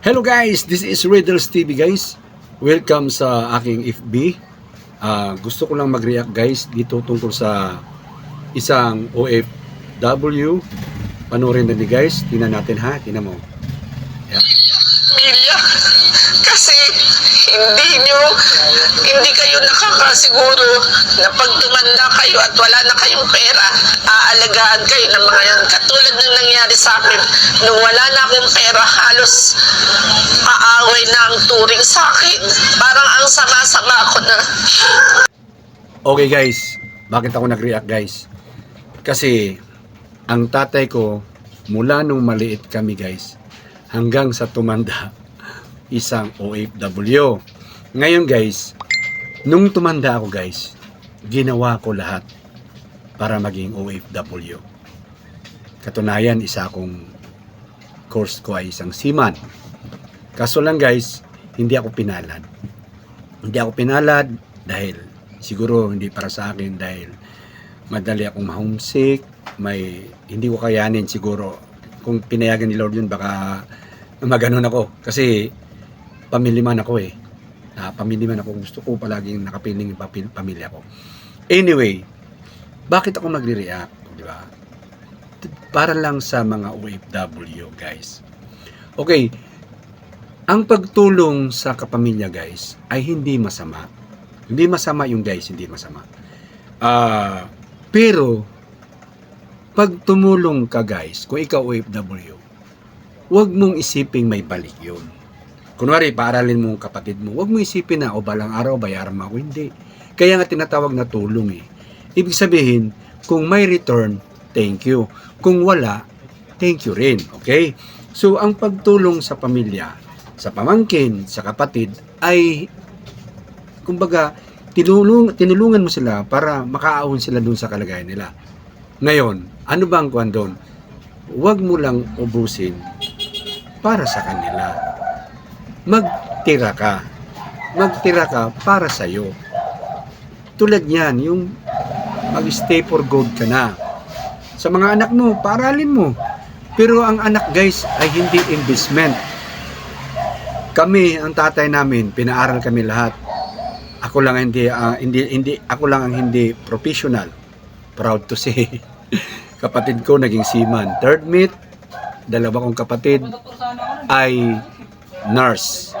Hello guys, this is Riddles TV guys. Welcome sa aking FB. Ah, gusto ko lang mag-react guys dito tungkol sa isang OFW. Panoorin na ni guys. Tingnan natin ha. Tingnan mo. Pamilya. Kasi hindi nyo hindi kayo nakakasiguro na pag tumanda kayo at wala na kayong pera aalagaan kayo ng mga yan. Katulad ng nangyari sa akin nung wala na akong pera halos aaway na ang turing sa akin. Parang ang sama-sama ko na. Okay guys, bakit ako nag-react guys? Kasi ang tatay ko mula nung maliit kami guys hanggang sa tumanda isang OFW. Ngayon guys, nung tumanda ako guys, ginawa ko lahat para maging OFW. Katunayan, isa akong course ko ay isang seaman. Kaso lang guys, hindi ako pinalad. Hindi ako pinalad dahil siguro hindi para sa akin dahil madali akong ma-homesick, may hindi ko kayanin siguro. Kung pinayagan ni Lord yun baka maganon ako kasi pamilya man ako eh. Ah, pamilya man ako. Gusto ko palaging nakapiling yung pamilya ko. Anyway, bakit ako nagre-react? Di ba? Para lang sa mga OFW, guys. Okay, ang pagtulong sa kapamilya, guys, ay hindi masama. Hindi masama yung guys, hindi masama. Ah, pero pag tumulong ka, guys, kung ikaw OFW, huwag mong isiping may balik yun. Kunwari, paaralin mo kapatid mo, huwag mo isipin na, o balang araw, bayaran mo ako. Hindi. Kaya nga tinatawag na tulong eh. Ibig sabihin, kung may return, thank you. Kung wala, thank you rin. Okay? So, ang pagtulong sa pamilya, sa pamangkin, sa kapatid, ay, kumbaga, tinulung, tinulungan mo sila para makaahon sila dun sa kalagayan nila. Ngayon, ano ba ang kwan doon? Huwag mo lang ubusin para sa kanila. Magtira ka. Magtira ka para sa iyo. Tulad niyan, yung mag-stay for good ka na. Sa mga anak mo, paralin mo. Pero ang anak guys ay hindi investment. Kami, ang tatay namin, pinaaral kami lahat. Ako lang ang hindi, ah, hindi, hindi, ako lang ang hindi professional. Proud to say. kapatid ko naging seaman. Third mate, dalawa kong kapatid ay nurse.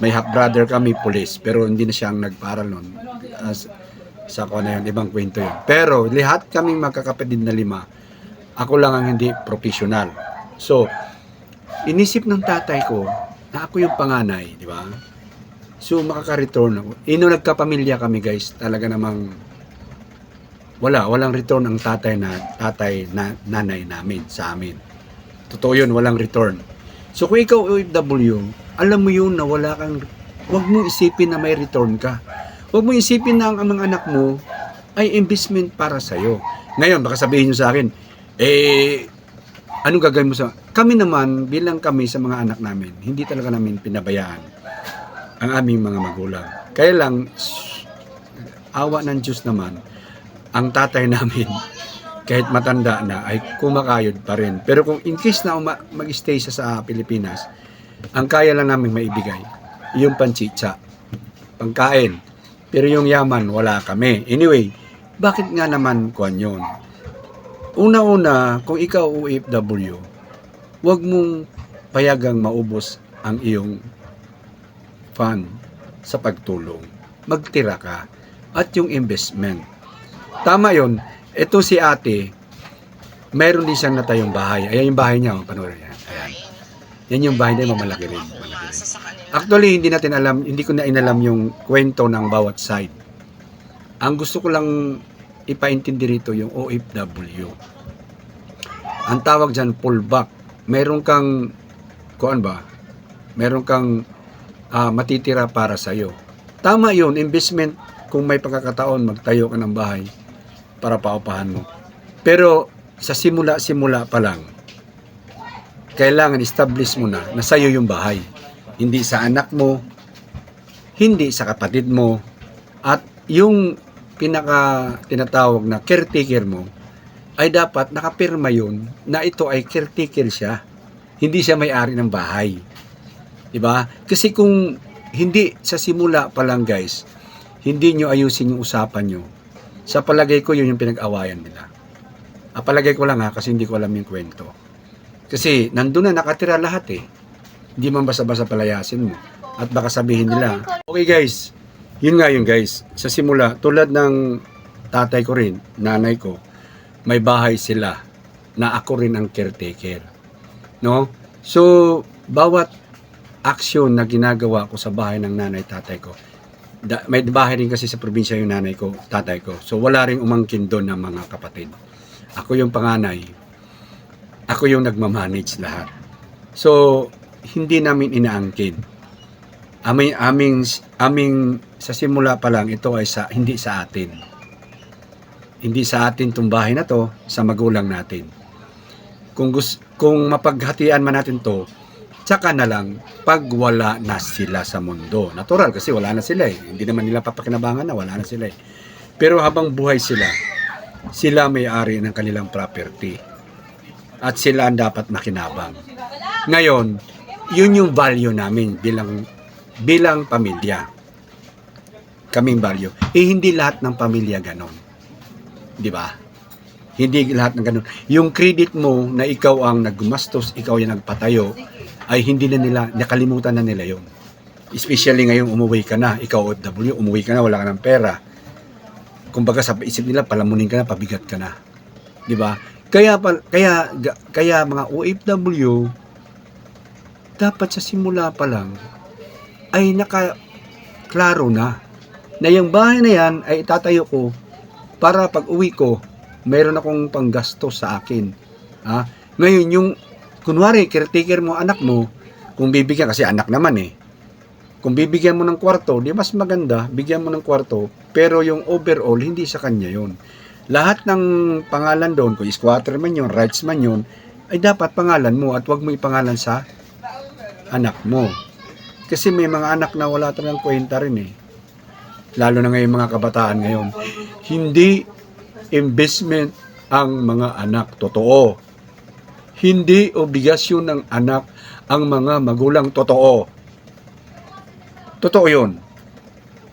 May half brother kami, police. Pero hindi na siyang nagparal noon. As, sa ko na yun, ibang kwento yun. Pero lahat kaming magkakapatid na lima, ako lang ang hindi professional. So, inisip ng tatay ko na ako yung panganay, di ba? So, makaka-return ako. Ino nagkapamilya kami guys, talaga namang wala, walang return ang tatay na tatay na nanay namin sa amin. Totoo yun, walang return. So kung ikaw OFW, alam mo yun na wala kang, wag mo isipin na may return ka. Huwag mo isipin na ang, mga anak mo ay investment para sa'yo. Ngayon, baka sabihin nyo sa akin, eh, anong gagawin mo sa... Kami naman, bilang kami sa mga anak namin, hindi talaga namin pinabayaan ang aming mga magulang. Kaya lang, awa ng Diyos naman, ang tatay namin, kahit matanda na, ay kumakayod pa rin. Pero kung in case na mag-stay siya sa Pilipinas, ang kaya lang namin maibigay, yung panchicha, pangkain. Pero yung yaman, wala kami. Anyway, bakit nga naman kuan yun? Una-una, kung ikaw OFW, huwag mong payagang maubos ang iyong fund sa pagtulong. Magtira ka. At yung investment. Tama yon. Ito si ate, mayroon din siyang natayong bahay. Ayan yung bahay niya. Oh, panoorin niya. Ayan. Yan yung bahay niya, malaki rin. Malaki rin. Actually, hindi natin alam, hindi ko na inalam yung kwento ng bawat side. Ang gusto ko lang ipaintindi rito yung OFW. Ang tawag dyan, pullback. Meron kang, kuan ba? Meron kang ah, matitira para sa'yo. Tama yun, investment kung may pagkakataon, magtayo ka ng bahay para paupahan mo. Pero sa simula-simula pa lang, kailangan establish mo na na sa'yo yung bahay. Hindi sa anak mo, hindi sa kapatid mo, at yung pinaka tinatawag na caretaker mo, ay dapat nakapirma yun na ito ay caretaker siya. Hindi siya may-ari ng bahay. Diba? Kasi kung hindi sa simula pa lang guys, hindi nyo ayusin yung usapan nyo, sa palagay ko yun yung pinag-awayan nila. Ah, palagay ko lang ha, kasi hindi ko alam yung kwento. Kasi nandun na nakatira lahat eh. Hindi man basta-basta palayasin mo. At baka sabihin nila, okay guys, yun nga yun guys. Sa simula, tulad ng tatay ko rin, nanay ko, may bahay sila na ako rin ang caretaker. No? So, bawat aksyon na ginagawa ko sa bahay ng nanay tatay ko, da, may bahay rin kasi sa probinsya yung nanay ko, tatay ko. So, wala rin umangkin doon ng mga kapatid. Ako yung panganay. Ako yung nagmamanage lahat. So, hindi namin inaangkin. Aming, aming, aming, sa simula pa lang, ito ay sa, hindi sa atin. Hindi sa atin itong bahay na to, sa magulang natin. Kung, gus, kung mapaghatian man natin to, tsaka na lang pag wala na sila sa mundo. Natural kasi wala na sila eh. Hindi naman nila papakinabangan na wala na sila eh. Pero habang buhay sila, sila may-ari ng kanilang property. At sila ang dapat makinabang. Ngayon, yun yung value namin bilang bilang pamilya. Kaming value. Eh hindi lahat ng pamilya ganon. 'Di ba? Hindi lahat ng ganon. Yung credit mo na ikaw ang naggumastos, ikaw yung nagpatayo, ay hindi na nila, nakalimutan na nila yun. Especially ngayong umuwi ka na, ikaw OFW, umuwi ka na, wala ka ng pera. Kumbaga sa isip nila, palamunin ka na, pabigat ka na. 'Di ba? Kaya kaya kaya mga OFW dapat sa simula pa lang ay naka na na yung bahay na yan ay itatayo ko para pag uwi ko mayroon akong panggasto sa akin. Ha? Ngayon yung kunwari caretaker mo anak mo kung bibigyan kasi anak naman eh. Kung bibigyan mo ng kwarto, di mas maganda, bigyan mo ng kwarto, pero yung overall, hindi sa kanya yon lahat ng pangalan doon, kung squatter man yun, rights man yun, ay dapat pangalan mo at wag mo ipangalan sa anak mo. Kasi may mga anak na wala talagang kwenta rin eh. Lalo na ngayon mga kabataan ngayon. Hindi investment ang mga anak. Totoo. Hindi obligasyon ng anak ang mga magulang. Totoo. Totoo yun.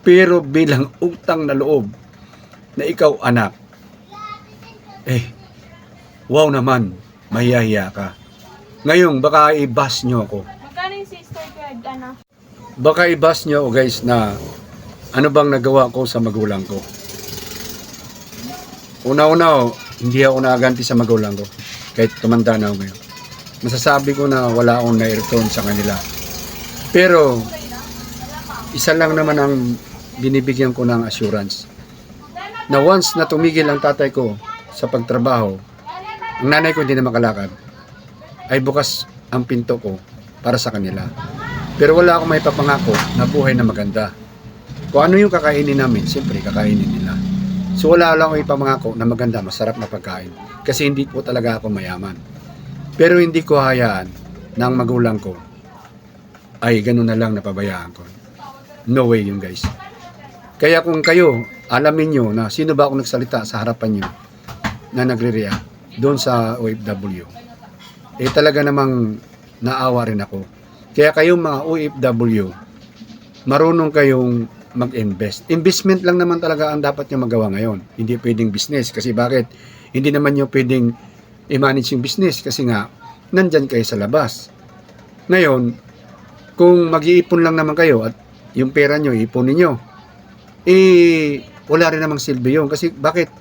Pero bilang utang na loob na ikaw anak, eh, wow naman, mahihahiya ka. Ngayon, baka i-bus nyo ako. Magkano yung sister card, ano? Baka i-bus nyo ako guys na ano bang nagawa ko sa magulang ko. Una-una, oh, hindi ako nakaganti sa magulang ko. Kahit tumanda na ako ngayon. Masasabi ko na wala akong na-return sa kanila. Pero, isa lang naman ang binibigyan ko ng assurance. Na once na tumigil ang tatay ko sa pagtrabaho, ang nanay ko hindi na makalakad, ay bukas ang pinto ko para sa kanila. Pero wala akong may papangako na buhay na maganda. Kung ano yung kakainin namin, siyempre kakainin nila. So wala lang akong ipamangako na maganda, masarap na pagkain. Kasi hindi po talaga ako mayaman. Pero hindi ko hayaan ng magulang ko ay ganun na lang napabayaan ko. No way yun guys. Kaya kung kayo, alamin nyo na sino ba ako nagsalita sa harapan nyo na nagre-react doon sa OFW. Eh talaga namang naawa rin ako. Kaya kayong mga OFW, marunong kayong mag-invest. Investment lang naman talaga ang dapat nyo magawa ngayon. Hindi pwedeng business. Kasi bakit? Hindi naman nyo pwedeng i-manage yung business kasi nga, nandyan kayo sa labas. Ngayon, kung mag-iipon lang naman kayo at yung pera nyo, iipunin nyo, eh, wala rin namang silbi yun. Kasi bakit?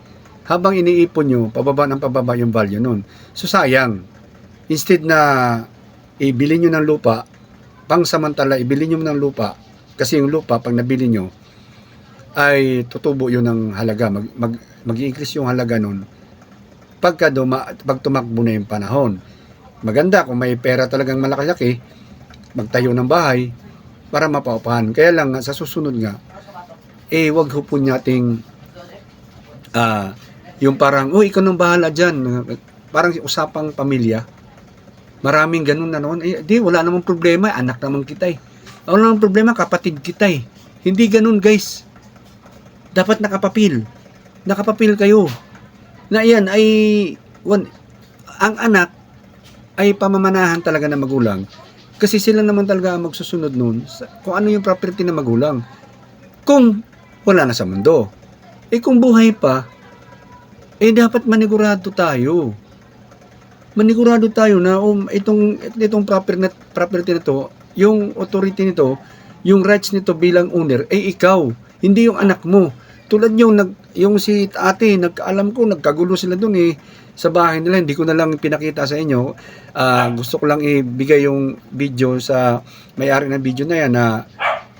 Habang iniipon nyo, pababa ng pababa yung value nun. So, sayang. Instead na ibili nyo ng lupa, pang samantala, ibili nyo ng lupa, kasi yung lupa, pag nabili nyo, ay tutubo yun ng halaga. Mag, mag, mag-increase yung halaga nun pagka duma, pag tumakbo na yung panahon. Maganda kung may pera talagang malaki-laki, magtayo ng bahay para mapaupahan. Kaya lang sa susunod nga, eh wag ho po nating ah, yung parang, oh, ikaw nang bahala dyan. Parang usapang pamilya. Maraming ganun na noon. Eh, di, wala namang problema. Anak naman kita eh. Wala namang problema, kapatid kita eh. Hindi ganun guys. Dapat nakapapil. Nakapapil kayo. Na yan ay, one, ang anak ay pamamanahan talaga ng magulang. Kasi sila naman talaga ang magsusunod nun sa, kung ano yung property ng magulang. Kung wala na sa mundo. Eh kung buhay pa, eh dapat manigurado tayo. Manigurado tayo na um, itong, itong property na, property na to, yung authority nito, yung rights nito bilang owner, eh ikaw, hindi yung anak mo. Tulad yung, nag, yung si ate, nag, alam ko, nagkagulo sila dun eh, sa bahay nila, hindi ko na lang pinakita sa inyo. Ah, gusto ko lang ibigay yung video sa may-ari ng video na yan na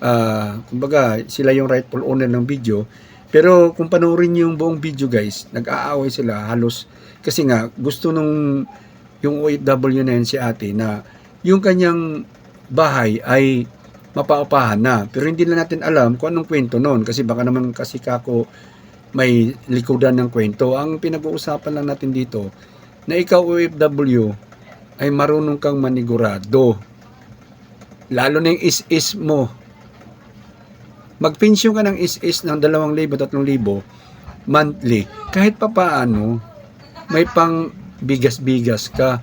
ah, kumbaga sila yung rightful owner ng video. Pero kung panoorin niyo yung buong video guys, nag-aaway sila halos kasi nga gusto nung yung OFW na yan si ate na yung kanyang bahay ay mapaupahan na. Pero hindi na natin alam kung anong kwento noon kasi baka naman kasi kako may likodan ng kwento. Ang pinag-uusapan lang natin dito na ikaw OFW ay marunong kang manigurado. Lalo na yung is-is mo. Magpensyon ka ng is-is ng 2,000, 3,000 monthly. Kahit pa paano, may pang bigas-bigas ka.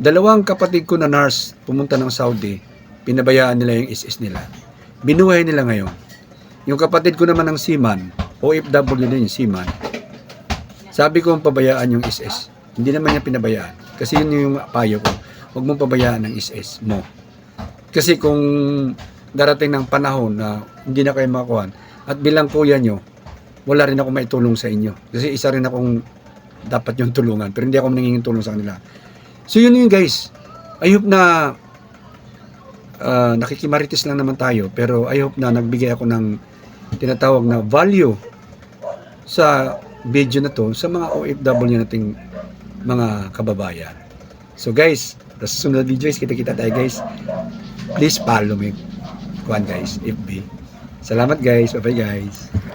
Dalawang kapatid ko na nurse pumunta ng Saudi, pinabayaan nila yung is-is nila. Binuhay nila ngayon. Yung kapatid ko naman ng seaman, OFW din yung seaman, sabi ko pabayaan yung SS. Hindi naman niya pinabayaan. Kasi yun yung payo ko. Huwag mong pabayaan ng SS mo. Kasi kung darating ng panahon na hindi na kayo makakuhan, at bilang kuya nyo, wala rin ako maitulong sa inyo. Kasi isa rin akong dapat yung tulungan. Pero hindi ako nangingin tulong sa kanila. So yun yun guys. I hope na ah, nakikimarites lang naman tayo. Pero I hope na nagbigay ako ng tinatawag na value sa video na to sa mga OFW nating mga kababayan. So guys, sa susunod video is kita-kita tayo guys. Please follow me. Kuhan guys, FB. Salamat guys. Bye-bye guys.